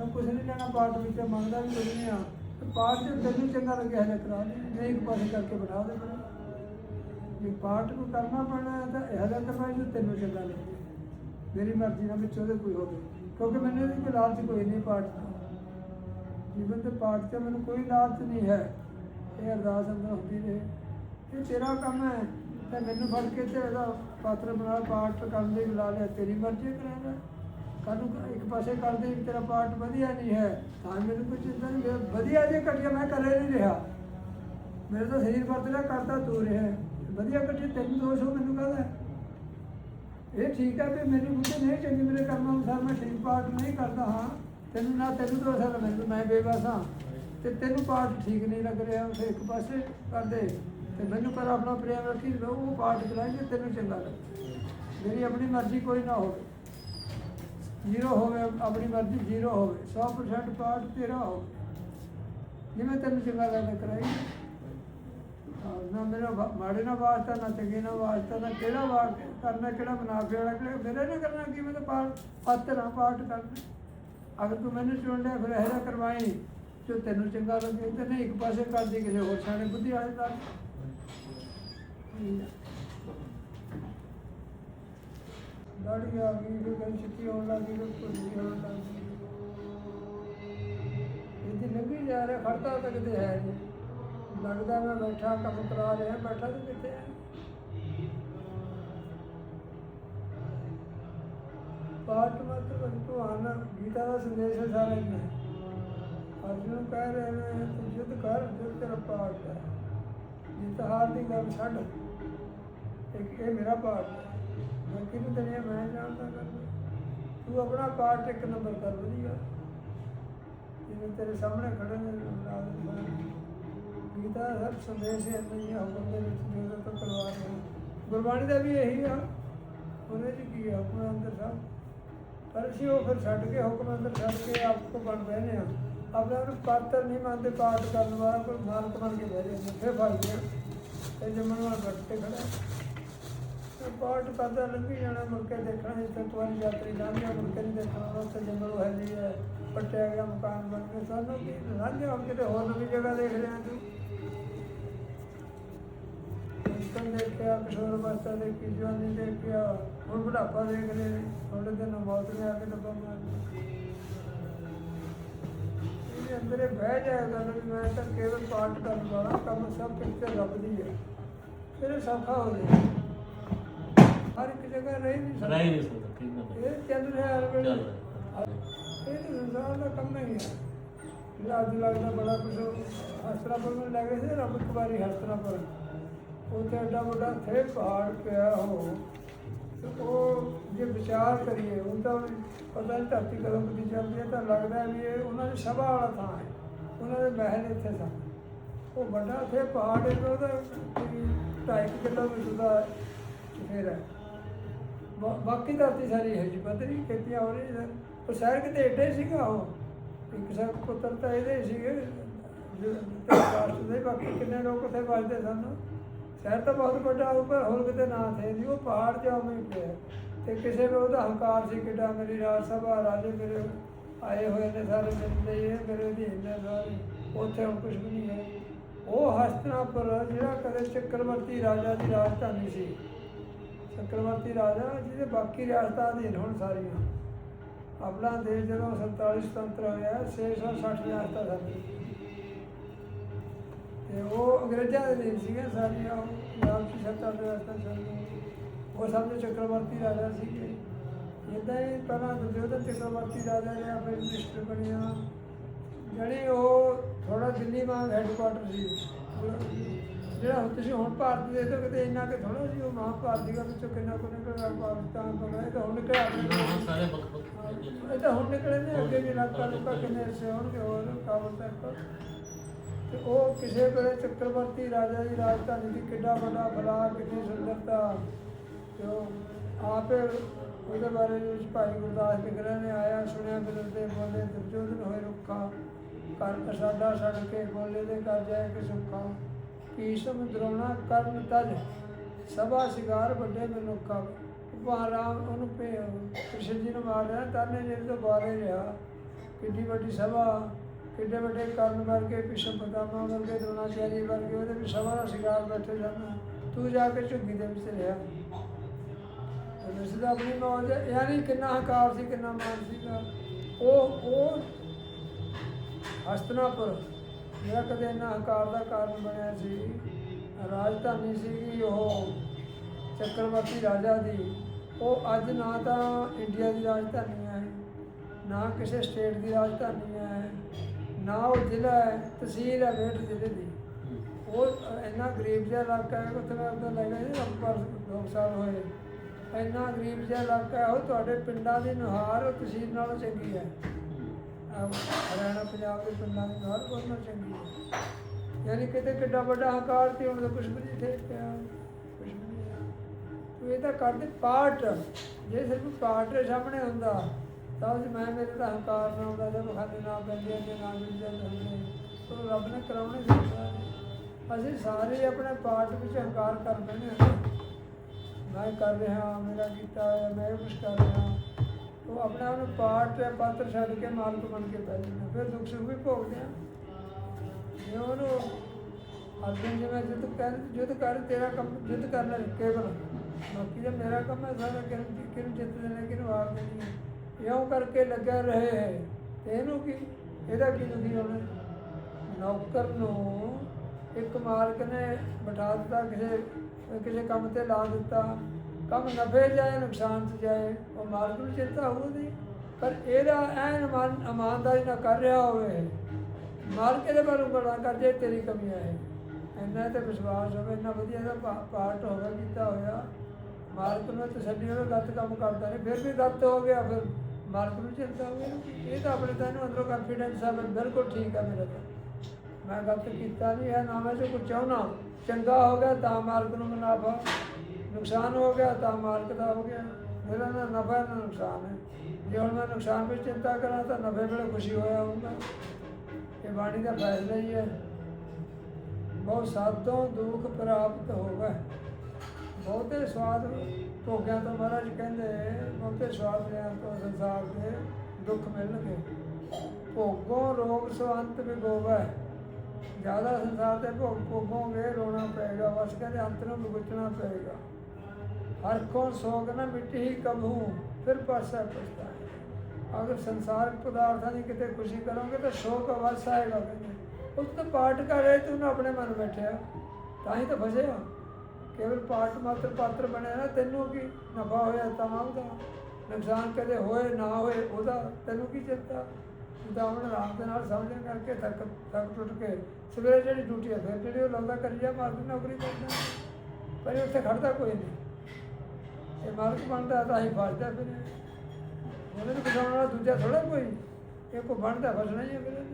ਮੈਂ ਕੁਝ ਨਹੀਂ ਲੈਣਾ ਪਾਠ ਵਿੱਚ ਮੰਗਦਾ ਵੀ ਕੁਝ ਨਹੀਂ ਆ। ਤੇ ਪਾਠ ਜੇ ਤੈਨੂੰ ਚੰਗਾ ਲੱਗਿਆ ਹੈ ਕਰਾ ਦੇ ਨਹੀਂ ਇੱਕ ਪਾਸੇ ਕਰਕੇ ਬਿਠਾ ਦੇ ਮੈਨੂੰ। ਜੇ ਪਾਠ ਨੂੰ ਕਰਨਾ ਪੈਣਾ ਹੈ ਤਾਂ ਇਹ ਜਿਹਾ ਕਰਨਾ ਜੋ ਤੈਨੂੰ ਚੰਗਾ ਲੱਗੇ। ਮੇਰੀ ਮਰਜ਼ੀ ਨਾਲ ਵਿੱਚ ਉਹਦੇ ਕੋਈ ਹੋਵੇ। ਕਿਉਂਕਿ ਮੈਨੂੰ ਇਹਦੀ ਕੋਈ ਲਾਲਚ ਕੋਈ ਨਹੀਂ ਪਾਠ ਜੀਵਨ ਦੇ ਪਾਠ ਤੇ ਮੈਨੂੰ ਕੋਈ ਲਾਲਚ ਨਹੀਂ ਹੈ। ਇਹ ਅਰਦਾਸ ਅੰਦਰ ਹੁੰਦੀ ਰਹੇ। ਇਹ ਤੇਰਾ ਕੰਮ ਹੈ, ਤੇ ਮੈਨੂੰ ਫੜ ਕੇ ਤੇ ਇਹਦਾ ਪਾਤਰ ਬਣਾ, ਪਾਠ ਕਰਨ ਦੀ ਬੁਲਾ ਲਿਆ। ਤੇਰੀ ਮਰਜ਼ੀ ਕਰਾਂਗਾ ਕਾਹਨੂੰ ਇੱਕ ਪਾਸੇ ਕਰਦੇ ਵੀ ਤੇਰਾ ਪਾਠ ਵਧੀਆ ਨਹੀਂ ਹੈ, ਤਾਂ ਮੈਨੂੰ ਕੋਈ ਚਿੰਤਾ ਨਹੀਂ ਵਧੀਆ ਜੇ ਘਟਿਆ ਮੈਂ ਕਰੇ ਨਹੀਂ ਰਿਹਾ। ਮੇਰੇ ਤਾਂ ਸਰੀਰ ਵਰਤਦਾ ਕਰਦਾ ਤੂੰ ਰਿਹਾ। ਵਧੀਆ ਘਟਿਆ ਤੈਨੂੰ ਦੋਸ਼ ਹੋ ਮੈਨੂੰ ਕਹਦਾ? ਇਹ ਠੀਕ ਹੈ ਵੀ ਮੇਰੀ ਬੁੱਧੀ ਨਹੀਂ, ਚੰਗੀ ਮੇਰੇ ਕਰਮਾਂ ਅਨੁਸਾਰ ਮੈਂ ਠੀਕ ਪਾਠ ਨਹੀਂ ਕਰਦਾ ਹਾਂ। ਤੈਨੂੰ ਨਾ ਤੈਨੂੰ ਦੋਸ਼ ਹੈ ਮੈਨੂੰ, ਮੈਂ ਬੇਬਸ ਹਾਂ। ਤੇ ਤੈਨੂੰ ਪਾਠ ਠੀਕ ਨਹੀਂ ਲੱਗ ਰਿਹਾ, ਉਸੇ ਇੱਕ ਪਾਸੇ ਕਰਦੇ। ਤੇ ਮੈਨੂੰ ਕਰ ਆਪਣਾ ਪ੍ਰੇਮ ਰੱਖੀ ਲਓ ਉਹ ਪਾਠ ਕਰਾਂਗੇ ਤੈਨੂੰ ਚੰਗਾ ਲੱਗੇ ਮੇਰੀ ਆਪਣੀ ਮਰਜ਼ੀ ਕੋਈ ਨਾ ਹੋਵੇ। ਜ਼ੀਰੋ ਹੋਵੇ, ਆਪਣੀ ਮਰਜ਼ੀ ਜ਼ੀਰੋ ਹੋਵੇ 100% ਪਾਠ ਤੇਰਾ ਹੋਵੇ। ਜਿਵੇਂ ਤੈਨੂੰ ਚੰਗਾ ਲੱਗਦਾ ਕਰਾਈ। ਨਾ ਮੇਰਾ ਮਾੜੇ ਨਾਲ ਵਾਸਤਾ ਨਾ ਚੰਗੇ ਨਾਲ ਵਾਸਤਾ ਨਾ ਕਿਹੜਾ ਵਾਰ ਕਰਨਾ, ਕਿਹੜਾ ਮੁਨਾਫੇ ਵਾਲਾ, ਕਿਹੜਾ ਮੇਰੇ ਨਾਲ ਕਰਨਾ ਕੀ ਮੈਂ ਤਾਂ ਪਾਠ, ਪਾਤਰ ਪਾਠ ਕਰਨਾ ਅਗਰ ਤੂੰ ਮੈਨੂੰ ਚੁਣ ਲਿਆ, ਫਿਰ ਇਹੋ ਜਿਹਾ ਕਰਵਾਈ ਜੋ ਤੈਨੂੰ ਚੰਗਾ ਲੱਗੇ, ਤੇ ਨਹੀਂ, ਇੱਕ ਪਾਸੇ ਕਰ ਦੇ ਕਿਸੇ ਹੋਰ ਸਾਨੇ ਬੁੱਧੀ ਵਾਲੇ ਦਾ। ਦਾੜੀ ਆ ਗਈ ਫਿਰ ਗੱਲ ਛਿੱਤੀ ਹੋਣ ਲੱਗੀ ਫਿਰ ਕੁਝ ਹੋਣ ਲੱਗੀ ਇਹਦੀ ਲੰਘੀ ਜਾ ਰਿਹਾ ਖੜਤਾ ਤਾਂ ਕਿਤੇ ਹੈ ਨਹੀਂ। ਲੱਗਦਾ ਮੈਂ ਬੈਠਾ, ਕੰਮ ਕਰਾ ਰਿਹਾ, ਬੈਠਾ ਤਾਂ ਕਿੱਥੇ ਹੈ? ਪਾਠ ਮਤਲਬ ਭਗਵਾਨ ਗੀਤਾ ਦਾ ਸੰਦੇਸ਼ ਹੈ ਸਾਰਾ ਇਹਨਾਂ ਅਰਜੁਨ ਕਹਿ ਰਹੇ ਨੇ ਤੂੰ ਯੁੱਧ ਕਰ, ਜੋ ਤੇਰਾ ਪਾਠ ਹੈ। ਜਿੱਤ ਹਾਰ ਦੀ ਗੱਲ ਛੱਡ, ਇੱਕ ਇਹ ਮੇਰਾ ਪਾਠ ਹੈ। ਮੈਂ ਕਿਹਨੂੰ ਦੁਨੀਆ ਮੈਂ ਜਾਣਦਾ ਕਰਨਾ ਤੂੰ ਆਪਣਾ ਪਾਠ ਇੱਕ ਨੰਬਰ ਕਰ, ਵਧੀਆ। ਜਿਵੇਂ ਤੇਰੇ ਸਾਹਮਣੇ ਖੜੇ ਨੇ ਨਾਲ ਗੀਤਾ ਦਾ ਸੰਦੇਸ਼ ਹੈ ਨਹੀਂ ਹੁਕਮ ਦੇ ਵਿੱਚ ਮੇਰਾ ਤਾਂ ਪਰਿਵਾਰ ਹੈ ਗੁਰਬਾਣੀ ਦਾ ਵੀ ਇਹੀ ਆ। ਉਹਨੇ ਚ ਕੀ ਆ? ਆਪਣੇ ਅੰਦਰ ਸਭ। ਪਰ ਅਸੀਂ ਉਹ ਫਿਰ ਛੱਡ ਕੇ ਹੁਕਮ ਅੰਦਰ ਛੱਡ ਕੇ ਆਪ ਤੋਂ ਬਣ ਬਹਿਨੇ ਆ। ਆਪਣੇ ਆਪ ਨੂੰ ਪਾਤਰ ਨਹੀਂ ਮੰਨਦੇ, ਪਾਠ ਕਰਨ ਵਾਲਾ ਕੋਈ ਮਾਲਕ ਬਣ ਕੇ ਬਹਿ ਜਾਂਦੇ ਫਿਰ ਫੜ ਗਿਆ ਇਹ ਜੰਮਣ ਵਾਲ ਬੱਟ ਤੇ ਖੜਾ ਤੇ ਕਰਦਾ ਲੰਘੀ ਜਾਣਾ ਮੁੜ ਕੇ ਦੇਖਣਾ ਜਿੱਥੇ ਤੁਹਾਡੀ ਯਾਤਰੀ ਲੰਘਿਆ ਮੁੜ ਕੇ ਨਹੀਂ ਦੇਖਣਾ, ਉੱਥੇ ਜੰਗਲ ਹੈ ਜੀ ਹੈ ਪੱਟਿਆ ਗਿਆ ਮਕਾਨ ਬਣ ਕੇ, ਸਾਨੂੰ ਕੀ ਲੰਘਿਆ ਹੁਣ ਕਿਤੇ ਹੋਰ ਨਵੀਂ ਜਗ੍ਹਾ ਦੇਖ ਰਿਹਾ ਤੂੰ। ਬਚਪਨ ਦੇਖਿਆ, ਕਿਸ਼ੋਰ ਅਵਸਥਾ ਦੇਖੀ, ਜਵਾਨੀ ਦੇਖਿਆ, ਹੁਣ ਬੁਢਾਪਾ ਦੇਖ ਰਹੇ ਨੇ ਥੋੜੇ ਦਿਨ ਮੌਤ ਨੇ ਆ ਕੇ ਲੱਭਾ ਇਹਦੇ ਅੰਦਰ ਇਹ ਬਹਿ ਜਾਇਆ ਗੱਲ ਵੀ ਮੈਂ ਤਾਂ ਕੇਵਲ ਪਾਠ ਕਰਨ ਵਾਲਾ, ਕੰਮ ਸਭ ਕਿਤੇ ਰੱਬ ਦੀ ਹੈ। ਫਿਰ ਇਹ ਸੌਖਾ ਹੋ ਜਾਏ ਹਰ ਇੱਕ ਜਗ੍ਹਾ ਰਹਿ ਨਹੀਂ ਸਕਦਾ। ਰਹਿ ਨਹੀਂ ਸਕਦਾ ਠੀਕ ਹੈ। ਇਹ ਚੱਲ ਰਿਹਾ ਹਰ ਵੇਲੇ। ਚੱਲ ਰਿਹਾ। ਇਹ ਤਾਂ ਸੰਸਾਰ ਦਾ ਕੰਮ ਨਹੀਂ ਹੈ। ਜਿਹੜਾ ਅੱਜ ਲੱਗਦਾ ਬੜਾ ਕੁਝ ਹਸਰਾ ਪਰ ਨੂੰ ਲੱਗ ਰਿਹਾ ਸੀ ਰੱਬ ਇੱਕ ਵਾਰੀ ਹਸਰਾ ਪਰ। ਉੱਥੇ ਐਡਾ ਵੱਡਾ ਥੇ ਪਹਾੜ ਪਿਆ ਹੋ। ਤੇ ਉਹ ਜੇ ਵਿਚਾਰ ਕਰੀਏ ਹੁਣ ਤਾਂ ਪਤਾ ਨਹੀਂ ਧਰਤੀ ਕਦੋਂ ਕਦੀ ਚੱਲਦੀ ਹੈ ਤਾਂ ਲੱਗਦਾ ਵੀ ਇਹ ਉਹਨਾਂ ਦੀ ਸਭਾ ਵਾਲਾ ਥਾਂ ਹੈ। ਉਹਨਾਂ ਦੇ ਮਹਿਲ ਇੱਥੇ ਸਨ। ਉਹ ਵੱਡਾ ਥੇ ਪਹਾੜ ਕੋਈ ਢਾਈ ਕੁ ਕਿਲੋਮੀਟਰ ਦਾ ਫੇਰ ਹੈ। ਬਾਕੀ ਧਰਤੀ ਸਾਰੀ ਹੈ ਜੀ ਪਤਰੀ ਖੇਤੀਆਂ ਹੋ ਰਹੀ ਸਨ ਉਹ ਸ਼ਹਿਰ ਕਿਤੇ ਏਡੇ ਸੀਗਾ ਉਹ। ਇੱਕ ਸਰ ਪੁੱਤਰ ਤਾਂ ਇਹਦੇ ਹੀ ਸੀਗੇ। ਰਾਸ਼ਟਰ ਦੇ ਬਾਕੀ ਕਿੰਨੇ ਲੋਕ ਉੱਥੇ ਵੱਜਦੇ ਸਨ। ਸ਼ਹਿਰ ਤਾਂ ਬਹੁਤ ਵੱਡਾ ਉੱਪਰ ਹੋਰ ਕਿਤੇ ਨਾ ਥੇ ਜੀ। ਉਹ ਪਹਾੜ ਜਿਹਾ ਉਵੇਂ ਹੀ ਪਿਆ। ਤੇ ਕਿਸੇ ਨੂੰ ਉਹਦਾ ਹੰਕਾਰ ਸੀ ਕਿੱਡਾ ਮੇਰੀ ਰਾਜ ਸਭਾ ਰਾਜੇ ਮੇਰੇ ਆਏ ਹੋਏ ਨੇ ਸਾਰੇ ਮਿਲਦੇ ਇਹ ਮੇਰੇ ਅਧੀਨ ਨੇ ਸਾਰੇ। ਉੱਥੇ ਹੁਣ ਕੁਝ ਵੀ ਨਹੀਂ ਹੈ। ਉਹ ਹਸਤਨਾਪੁਰ ਜਿਹੜਾ ਕਦੇ ਚੱਕਰਵਰਤੀ ਰਾਜਾ ਦੀ ਰਾਜਧਾਨੀ ਸੀ। ਚੱਕਰਵਰਤੀ ਰਾਜਾ ਜਿਹਦੇ ਬਾਕੀ ਰਿਆਸਤਾਂ ਅਧੀਨ ਹੁਣ ਸਾਰੀਆਂ। ਆਪਣਾ ਦੇਸ਼ ਜਦੋਂ 47 ਸੁਤੰਤਰ ਹੋਇਆ 660 ਰਿਆਸਤਾਂ ਸਨ। ਤੇ ਉਹ ਅੰਗਰੇਜ਼ਾਂ ਦੇ ਅਧੀਨ ਸੀਗੇ ਸਾਰੀਆਂ, ਉਹ ਪੰਜਾਬ ਦੀ ਸੱਤਾ ਦੇ ਰਿਆਸਤਾਂ ਸਨ। ਉਹ ਸਭ ਤੋਂ ਚੱਕਰਵਰਤੀ ਰਾਜਾ ਸੀਗੇ। ਇਦਾਂ ਹੀ ਪਹਿਲਾਂ ਦੁਰਯੋਧਨ ਚੱਕਰਵਰਤੀ ਰਾਜਾ ਨੇ ਆਪਣੇ ਮਿਨਿਸਟਰ ਬਣਿਆ। ਜਿਹੜੀ ਉਹ ਥੋੜਾ ਦਿੱਲੀ ਵਾਂਗ ਹੈੱਡਕੁਆਟਰ ਸੀ। ਜਿਹੜਾ ਹੁਣ ਤੁਸੀਂ ਹੁਣ ਭਾਰਤ ਦੇ ਤੋਂ ਕਿਤੇ ਇੰਨਾ ਕਿ ਥੋੜਾ ਸੀ ਉਹ ਮਹਾਭਾਰਤ ਦੀ ਵਿੱਚੋਂ ਕਿੰਨਾ ਕੁ ਨਿਕਲਿਆ ਪਾਕਿਸਤਾਨ ਤੋਂ ਇਹ ਤਾਂ ਹੁਣ ਨਿਕਲਿਆ ਸਾਰੇ ਨੇ। ਇਹ ਤਾਂ ਹੁਣ ਨਿਕਲੇ ਨੇ ਅੱਗੇ ਵੀ ਇਲਾਕਾ ਲੁਕਾ ਕਿੰਨੇ ਹਿੱਸੇ ਹੋਣਗੇ ਹੋਰ ਕਾਬਲ ਤੱਕ ਤੇ ਉਹ ਕਿਸੇ ਵੇਲੇ ਚੱਕਰਵਰਤੀ ਰਾਜਾ ਦੀ ਰਾਜਧਾਨੀ ਦੀ ਕਿੱਡਾ ਵੱਡਾ ਬਲਾ ਕਿੰਨੀ ਸੁੰਦਰਤਾ ਤੇ ਉਹ ਆਪੇ ਉਹਦੇ ਬਾਰੇ ਵਿੱਚ ਭਾਈ ਗੁਰਦਾਸ ਬਿਗੜਾ ਨੇ ਆਇਆ ਸੁਣਿਆ ਬਿਲਦੇ ਬੋਲੇ ਦੁਰਜੋਧਨ ਹੋਏ ਰੁੱਖਾ ਕਰ ਸਾਡਾ ਛੱਡ ਕੇ ਬੋਲੇ ਦੇ ਕਰ ਜਾਏ ਕਿ ਸੁੱਖਾ ਕੀਸ਼ਮ ਦਰੋਣਾ ਕਰਨ ਤਜ ਸਭਾ ਸਿਗਾਰ ਵੱਡੇ ਮਨੁੱਖਾ ਭਾਰਾ ਉਹਨੂੰ ਪੇ ਕ੍ਰਿਸ਼ਨ ਜੀ ਨੂੰ ਮਾਰ ਰਿਹਾ ਤਾਨੇ ਜਿਹੜੇ ਤੋਂ ਬਾਰੇ ਰਿਹਾ ਕਿੱਡੀ ਵੱਡੀ ਸਭਾ, ਕਿੱਡੇ ਵੱਡੇ ਕਰਨ ਵਰਗੇ ਭੀਸ਼ਮ ਪਿਤਾਮਾ ਵਰਗੇ ਦ੍ਰੋਣਾਚਾਰੀ ਵਰਗੇ, ਉਹਦੇ ਵੀ ਸਭਾ ਦਾ ਸ਼ਿਕਾਰ ਬੈਠੇ ਸਨ ਤੂੰ ਜਾ ਕੇ ਝੁੱਗੀ ਦੇ ਵਿੱਚ ਰਿਹਾ। ਰਿਸ਼ਤਾ ਆਪਣੀ ਮੌਜ ਯਾਨੀ ਕਿੰਨਾ ਹੰਕਾਰ ਸੀ, ਕਿੰਨਾ ਮਾਨ ਸੀਗਾ। ਉਹ ਉਹ ਹਸਤਨਾਪੁਰ ਜਿਹੜਾ ਕਦੇ ਇੰਨਾ ਹੰਕਾਰ ਦਾ ਕਾਰਨ ਬਣਿਆ ਸੀ। ਰਾਜਧਾਨੀ ਸੀਗੀ ਉਹ ਚੱਕਰਵਰਤੀ ਰਾਜਾ ਦੀ। ਉਹ ਅੱਜ ਨਾ ਤਾਂ ਇੰਡੀਆ ਦੀ ਰਾਜਧਾਨੀ ਹੈ, ਨਾ ਕਿਸੇ ਸਟੇਟ ਦੀ ਰਾਜਧਾਨੀ ਹੈ, ਨਾ ਉਹ ਜ਼ਿਲ੍ਹਾ ਹੈ, ਤਹਿਸੀਲ ਹੈ ਵੇਟ ਜ਼ਿਲ੍ਹੇ ਦੀ। ਉਹ ਇੰਨਾ ਗਰੀਬ ਜਿਹਾ ਇਲਾਕਾ ਹੈ, ਉੱਥੇ ਮੈਂ ਉਹਦਾ ਲੱਗਾ ਜੀ ਪਰ ਦੋ ਸਾਲ ਹੋਏ। ਇੰਨਾ ਗਰੀਬ ਜਿਹਾ ਇਲਾਕਾ ਹੈ, ਉਹ ਤੁਹਾਡੇ ਪਿੰਡਾਂ ਦੀ ਨੁਹਾਰ ਤਹਿਸੀਲ ਨਾਲੋਂ ਚੰਗੀ ਹੈ। ਹਰਿਆਣਾ, ਪੰਜਾਬ ਦੇ ਪਿੰਡਾਂ ਦੀ ਨੁਹਾਰ ਬਹੁਤ ਚੰਗੀ ਹੈ। ਯਾਨੀ ਕਿਤੇ ਕਿੱਡਾ ਵੱਡਾ ਹੰਕਾਰ ਤੇ ਹੁਣ ਤਾਂ ਕੁਛ ਵੀ ਨਹੀਂ ਥੇ ਪਿਆ ਕੁਛ ਵੀ ਨਹੀਂ ਇਹ ਤਾਂ ਕਰਦੇ ਪਾਰਟ ਜੇ ਸਿਰਫ ਪਾਰਟ ਦੇ ਸਾਹਮਣੇ ਹੁੰਦਾ, ਤਾਂ ਉਸ ਮੈਂ ਮੇਰੇ ਦਾ ਹੰਕਾਰ ਨਾ ਹੁੰਦਾ, ਜਦ ਖਾਣੇ ਨਾ ਪੈਂਦੇ ਨੇ ਨਾ ਮਿਲ ਹੁੰਦੇ ਉਹ ਰੱਬ ਨੇ ਕਰਾਉਣੇ ਦਿੱਤਾ ਅਸੀਂ ਸਾਰੇ ਆਪਣੇ ਪਾਰਟ ਵਿੱਚ ਹੰਕਾਰ ਕਰ ਬੈਠੇ ਹਾਂ। ਮੈਂ ਕਰ ਰਿਹਾ, ਮੇਰਾ ਕੀਤਾ ਹੋਇਆ, ਮੈਂ ਇਹ ਕੁਛ ਕਰ ਰਿਹਾ। ਉਹ ਆਪਣੇ ਆਪ ਨੂੰ ਪਾਰਟ ਜਾਂ ਪਾਤਰ ਛੱਡ ਕੇ ਮਾਲਕ ਬਣ ਕੇ ਬਹਿ ਜਾਂਦੇ। ਫਿਰ ਦੁੱਖ ਸੁੱਖ ਵੀ ਭੋਗਦੇ ਆ ਜੇ ਉਹਨੂੰ ਅਰਜਨ ਜਿਵੇਂ ਜਿੱਦ ਕਰ ਜਿੱਦ ਕਰ, ਤੇਰਾ ਕੰਮ ਜਿੱਦ ਕਰਨਾ ਕੇਵਲ। ਬਾਕੀ ਜੇ ਮੇਰਾ ਕੰਮ ਹੈ, ਸਾਰਾ ਕਿਹਨੂੰ ਕਿਹਨੂੰ ਜਿੱਤ ਦੇਣਾ, ਕਿਹਨੂੰ ਹਾਰ ਦੇਣੀ ਹੈ? ਇਉਂ ਕਰਕੇ ਲੱਗਾ ਰਹੇ। ਹੈ ਤੇ ਇਹਨੂੰ ਕੀ, ਇਹਦਾ ਕੀ ਦੁਖੀ ਹੋਣਾ? ਨੌਕਰ ਨੂੰ ਇੱਕ ਮਾਲਕ ਨੇ ਬਿਠਾ ਦਿੱਤਾ, ਕਿਸੇ ਕਿਸੇ ਕੰਮ ਤੇ ਲਾ ਦਿੱਤਾ। ਕੰਮ ਨਫੇ ਜਾਏ, ਨੁਕਸਾਨ ਚ ਜਾਏ, ਉਹ ਮਾਲਕ ਨੂੰ ਚਿੰਤਾ ਹੋਊਗੀ ਪਰ ਇਹਦਾ ਐਨ ਇਮਾਨਦਾਰੀ ਨਾਲ ਕਰ ਰਿਹਾ ਹੋਵੇ, ਮਾਲਕ ਇਹਦੇ ਬਾਰੇ ਬੜਾ ਕਰ ਜੇ, ਤੇਰੀ ਕਮੀਆਂ ਹੈ ਇੰਨਾ ਤੇ ਵਿਸ਼ਵਾਸ ਹੋਵੇ, ਇੰਨਾ ਵਧੀਆ ਦਾ ਪਾ- ਪਾਰਟ ਹੋਵੇ, ਕੀਤਾ ਹੋਇਆ। ਮਾਲਕ ਨੂੰ ਤਸੱਲੀ ਹੋਵੇ, ਗਲਤ ਕੰਮ ਕਰਦਾ ਨਹੀਂ ਫਿਰ ਵੀ ਗਲਤ ਹੋ ਗਿਆ, ਫਿਰ ਮਾਲਕ ਨੂੰ ਚਿੰਤਾ ਹੋਵੇ। ਇਹ ਤਾਂ ਆਪਣੇ ਤਾਂ ਇਹਨੂੰ ਅੰਦਰੋਂ ਕੰਫੀਡੈਂਸ ਆ ਬਿਲਕੁਲ ਠੀਕ ਆ ਮੇਰਾ ਤਾਂ। ਮੈਂ ਗਲਤ ਕੀਤਾ ਨਹੀਂ, ਹੈ ਨਾ ਮੈਂ ਜੋ ਕੁਝ ਚਾਹੁੰਦਾ, ਚੰਗਾ ਹੋ ਗਿਆ ਤਾਂ ਮਾਲਕ ਨੂੰ ਮੁਨਾਫਾ। ਨੁਕਸਾਨ ਹੋ ਗਿਆ, ਤਾਂ ਮਾਲਕ ਦਾ ਹੋ ਗਿਆ। ਮੇਰਾ ਨਾ ਨਫਾ ਨਾ ਨੁਕਸਾਨ ਹੈ। ਜੇ ਹੁਣ ਮੈਂ ਨੁਕਸਾਨ ਵਿੱਚ ਚਿੰਤਾ ਕਰਾਂ ਤਾਂ ਨਫੇ ਵੇਲੇ ਖੁਸ਼ੀ ਹੋਇਆ ਹੋਊਗਾ। ਇਹ ਬਾਣੀ ਦਾ ਫੈਸਲਾ ਹੀ ਹੈ। ਬਹੁਤ ਸਾਧੋਂ ਦੁੱਖ ਪ੍ਰਾਪਤ ਹੋਵੇ। ਬਹੁਤੇ ਸਵਾਦ ਭੋਗਿਆਂ ਤੋਂ ਮਹਾਰਾਜ ਕਹਿੰਦੇ, ਬਹੁਤੇ ਸਵਾਦ ਲਿਆਂ ਤੋਂ ਸੰਸਾਰ ਦੇ ਦੁੱਖ ਮਿਲਣਗੇ। ਭੋਗੋਂ ਰੋਗ ਸਵੰਤ ਵਿਗੋਵੇ ਜ਼ਿਆਦਾ ਸੰਸਾਰ 'ਤੇ ਭੋਗ ਭੋਗੋਗੇ, ਰੋਣਾ ਪਏਗਾ। ਬਸ ਕਹਿੰਦੇ ਅੰਤ ਨੂੰ ਭੁਗਤਣਾ ਪਏਗਾ। ਹਰ ਕੋ ਸੋਗ ਨਾ ਮਿੱਟੀ ਹੀ ਕਬੂ ਫਿਰ ਪਾਸਾ ਪਛਤਾਏ ਅਗਰ ਸੰਸਾਰਿਕ ਪਦਾਰਥਾਂ ਦੀ ਕਿਤੇ ਖੁਸ਼ੀ ਕਰੋਗੇ ਤਾਂ ਸ਼ੋਕ ਅਵਸ ਆਏਗਾ ਕਹਿੰਦੇ ਉਸ ਤੋਂ ਪਾਠ ਕਰ ਰਹੇ ਤੂੰ ਨਾ ਆਪਣੇ ਮਨ ਬੈਠਿਆ। ਤਾਂ ਹੀ। ਤਾਂ ਫਸਿਆ ਕੇਵਲ ਪਾਠ ਮਾਤਰ ਪਾਤਰ ਬਣਿਆ ਨਾ, ਤੈਨੂੰ ਕੀ ਨਫਾ ਹੋਇਆ ਤਾਂ ਉਹਦਾ ਨੁਕਸਾਨ ਕਦੇ ਹੋਏ, ਨਾ ਹੋਏ, ਉਹਦਾ ਤੈਨੂੰ ਕੀ ਚਿੰਤਾ? ਤੂੰ ਤਾਂ ਦੇ ਨਾਲ ਸਮਝਣ ਕਰਕੇ ਥੱਕ ਥੱਕ ਟੁੱਟ ਕੇ ਸਵੇਰੇ ਜਿਹੜੀ ਡਿਊਟੀ ਹੈ ਫਿਰ ਜਿਹੜੀ ਉਹ ਲਾਉਂਦਾ, ਕਰੀ ਜਾ ਮਾਲਕ ਨੌਕਰੀ ਕਰਦਾ। ਪਰ ਇਹ ਉੱਥੇ ਖੜਦਾ ਕੋਈ ਨਹੀਂ। ਇਹ ਮਾਲਕ ਬਣਦਾ ਤਾਂ ਹੀ ਫਸਦਾ ਫਿਰ। ਉਹਨੇ ਨੂੰ ਬਚਾਉਣ ਵਾਲਾ ਦੂਜਾ ਥੋੜਾ ਕੋਈ। ਇਹ ਕੋ ਬਣਦਾ ਫਸਣਾ ਹੀ ਹੈ ਫਿਰ